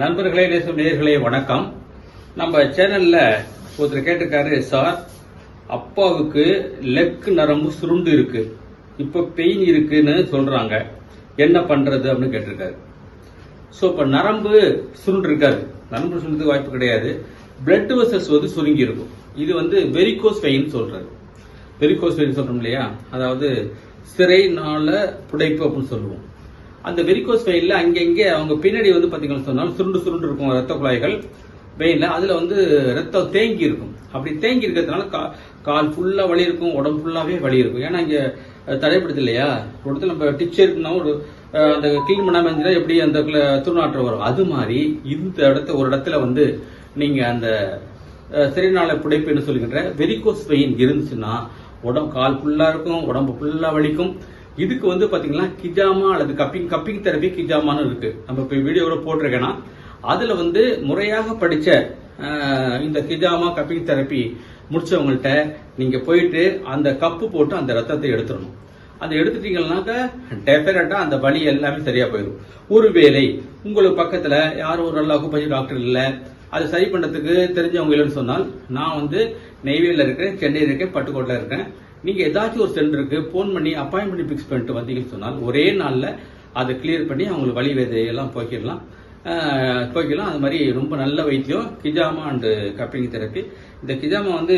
நண்பர்களே நேசம் நேயர்களே வணக்கம். நம்ம சேனல்ல ஒருத்தர் கேட்டிருக்காரு சார் அப்பாவுக்கு லெக் நரம்பு சுருண்டு இருக்கு. இப்ப பெயின் இருக்குன்னு சொல்றாங்க. என்ன பண்றது? அப்படின்னு கேட்டிருக்காரு. ஸோ இப்போ நரம்பு சுருண்டு இருக்காது. நரம்பு சுருண்டுறதுக்கு வாய்ப்பு கிடையாது. பிளட் வெசல்ஸ் வந்து சுருங்கி இருக்கும். இது வந்து வெரிகோஸ் வெயின் சொல்றாரு. வெரிகோஸ் வெயின் சொல்றோம் இல்லையா? அதாவது சிறை புடைப்பு அப்படின்னு சொல்லுவோம். அந்த வெரிகோஸ் வெயின்ல அங்கங்கே அவங்க பின்னாடி வந்து பாத்தீங்கன்னா சொன்னால் சுருண்டு சுருண்டு இருக்கும் ரத்த குழாய்கள் வெயினில் அதுல வந்து ரத்தம் தேங்கி இருக்கும். அப்படி தேங்கி இருக்கிறதுனால கா- கால் ஃபுல்லா வலி இருக்கும் உடம்பு ஃபுல்லாவே வலி இருக்கும். ஏன்னா இங்க தடைப்படுது இல்லையா? ஒரு இடத்துல நம்ம டிச்சர் இருக்குன்னா ஒரு அந்த கிளீன் பண்ணாம இருந்துச்சுன்னா எப்படி அந்த குல- துர்நாற்றம் வரும்? அது மாதிரி இந்த இடத்த ஒரு இடத்துல வந்து நீங்க அந்த சிறைநாள புடைப்புன்னு சொல்லுகின்ற வெரிகோஸ் வெயின் இருந்துச்சுன்னா உடம்பு கால் ஃபுல்லா இருக்கும் உடம்பு ஃபுல்லா வலிக்கும். இதுக்கு வந்து பார்த்தீங்கன்னா கிஜாமா அல்லது கப்பிங் கப்பிங் தெரப்பி கிஜாமான்னு இருக்கு. நம்ம இப்போ வீடியோவில் போட்டிருக்கேன்னா அதில் வந்து முறையாக படித்த இந்த கிஜாமா கப்பிங் தெரப்பி முடிச்சவங்கள்ட்ட நீங்கள் போயிட்டு அந்த கப்பு போட்டு அந்த ரத்தத்தை எடுத்துடணும். அதை எடுத்துட்டீங்கன்னாக்க டெஃபினட்டாக அந்த வலி எல்லாமே சரியாக போயிடும். ஒருவேளை உங்களுக்கு பக்கத்தில் யாரும் ஒரு நல்ல அக்குப்பஞ்சு டாக்டர் இல்லை அதை சரி பண்ணுறதுக்கு தெரிஞ்சவங்க இல்லைன்னு சொன்னால் நான் வந்து நெய்வேலியில் இருக்கிறேன் சென்னையில் இருக்கேன் பட்டுக்கோட்டில் இருக்கேன். நீங்கள் ஏதாச்சும் ஒரு சென்டருக்கு ஃபோன் பண்ணி அப்பாயின்மெண்ட் ஃபிக்ஸ் பண்ணிட்டு வந்தீங்கன்னு சொன்னால் ஒரே நாளில் அதை கிளியர் பண்ணி அவங்களுக்கு வழி விதையெல்லாம் போக்கிடலாம். போக்கிடலாம். அது மாதிரி ரொம்ப நல்ல வைத்தியம். கிஜாமா அண்டு கப்பிங் தெரப்பி இந்த கிஜாமா வந்து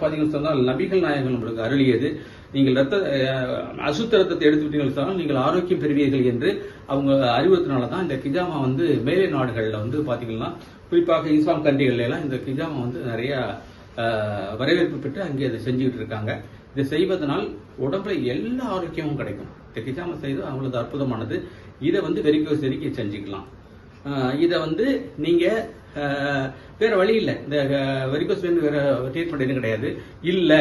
பார்த்தீங்கன்னு சொன்னால் நபிகள் நாயகன் உங்களுக்கு அருளியது. நீங்கள் ரத்த அசுத்த ரத்தத்தை எடுத்துக்கிட்டீங்கன்னு சொன்னால் நீங்கள் ஆரோக்கியம் பெறுவீர்கள் என்று அவங்க அறிவுறுத்தினால தான் இந்த கிஜாமா வந்து மேலை நாடுகளில் வந்து பார்த்தீங்கன்னா குறிப்பாக இஸ்லாம் கண்ட்ரிகள்லாம் இந்த கிஜாமா வந்து நிறையா வரவேற்பு பெற்று அங்கே அதை செஞ்சுக்கிட்டு இருக்காங்க இதை செய்வதனால் உடம்புல எல்லா ஆரோக்கியமும் கிடைக்கும். இந்த கிஜாமா செய்து அவங்களது அற்புதமானது. இதை வந்து வெறிக்கோ செருக்கி செஞ்சுக்கலாம். இதை வந்து நீங்க வேறு வேற வழி இல்லை. இந்த வெரிகோஸ் வெயின் வேற ட்ரீட்மெண்ட் எதுவும் கிடையாது. இல்ல.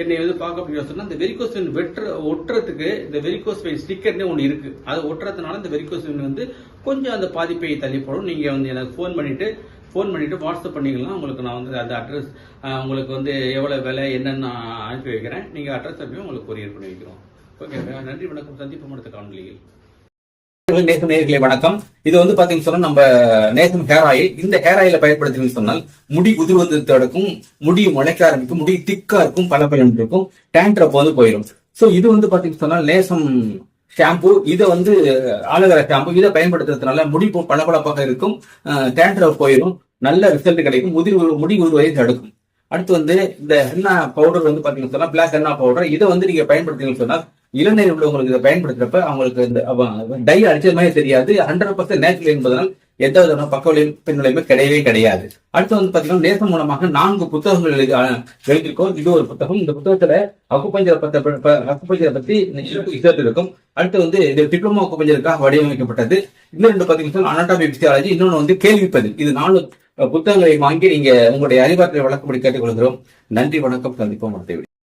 என்னை வந்து பார்க்க அப்படின்னு சொன்னா இந்த வெரிகோஸ் வெயின் வெட்டுற ஒட்டுறதுக்கு இந்த வெரிகோஸ் வெயின் ஸ்டிக்கர்னே ஒன்று இருக்கு. அதை ஒட்டுறதுனால இந்த வெரிகோஸ் வெயின் வந்து கொஞ்சம் அந்த பாதிப்பை தள்ளிப்படும். நீங்கள் நீங்க வந்து எனக்கு ஃபோன் பண்ணிட்டு ஃபோன் பண்ணிட்டு வாட்ஸ்அப் பண்ணிக்கலாம் உங்களுக்கு நான் வந்து அந்த அட்ரஸ் உங்களுக்கு வந்து எவ்வளவு விலை என்னென்னு நான் அனுப்பி வைக்கிறேன். நீங்க அட்ரஸ் அனுப்பி உங்களுக்கு கொரியர் பண்ணி வைக்கிறோம். ஓகே நன்றி வணக்கம். சந்திப்பு அடுத்த காணொலியில் நேசம் நேர்களை வணக்கம். இது வந்து பாத்தீங்கன்னு சொன்னா நம்ம நேசம் ஹேர் ஆயில் இந்த ஹேர் ஆயில பயன்படுத்தினு சொன்னால் முடி உதிர்வது தடுக்கும் முடி முளைக்க ஆரம்பிக்கும் முடி திக்கா இருக்கும் பல பலன் இருக்கும் டேண்ட்ரப் வந்து போயிடும் சோ இது வந்து பாத்தீங்கன்னு சொன்னால் நேசம் ஷாம்பு இதை வந்து ஆலோவேரா ஷாம்பு இதை பயன்படுத்துறதுனால முடி பளபளப்பாக இருக்கும் டேண்ட்ரப் போயிடும் நல்ல ரிசல்ட் கிடைக்கும் முதிர் முடி உருவதை தடுக்கும். அடுத்து வந்து இந்த ஹென்னா பவுடர் வந்து பாத்தீங்கன்னு சொன்னா பிளாக் ஹென்னா பவுடர் இதை வந்து நீங்க பயன்படுத்தீங்கன்னு சொன்னா இளநீர் உள்ளவங்களுக்கு இதை பயன்படுத்துறப்ப அவங்களுக்கு இந்த டை அடிச்சது மாதிரி தெரியாது ஹண்ட்ரட் பர்சன்ட் நேச்சுரல் என்பதனால் எந்த விதமான பக்க விளைவு கிடையவே கிடையாது. அடுத்து வந்து பாத்தீங்கன்னா நேசம் மூலமாக நான்கு புத்தகங்கள் எழுதி எழுதியிருக்கோம். இது ஒரு புத்தகம். இந்த புத்தகத்துல அக்குப்பஞ்சரை பத்த அக்குப்பஞ்சரை பத்தி இருக்கும். அடுத்து வந்து இது டிப்ளமோ அக்குப்பஞ்சருக்காக வடிவமைக்கப்பட்டது. இன்னும் ரெண்டு பாத்தீங்கன்னா அனாட்டமி பிசியாலஜி இன்னொன்று வந்து கேள்விப்பது இது நாலு புத்தகங்களை வாங்கி நீங்க உங்களுடைய அறிவாற்றலை வழக்கப்படி கேட்டுக்கொள்கிறோம். நன்றி வணக்கம் சந்திப்போம் அடுத்த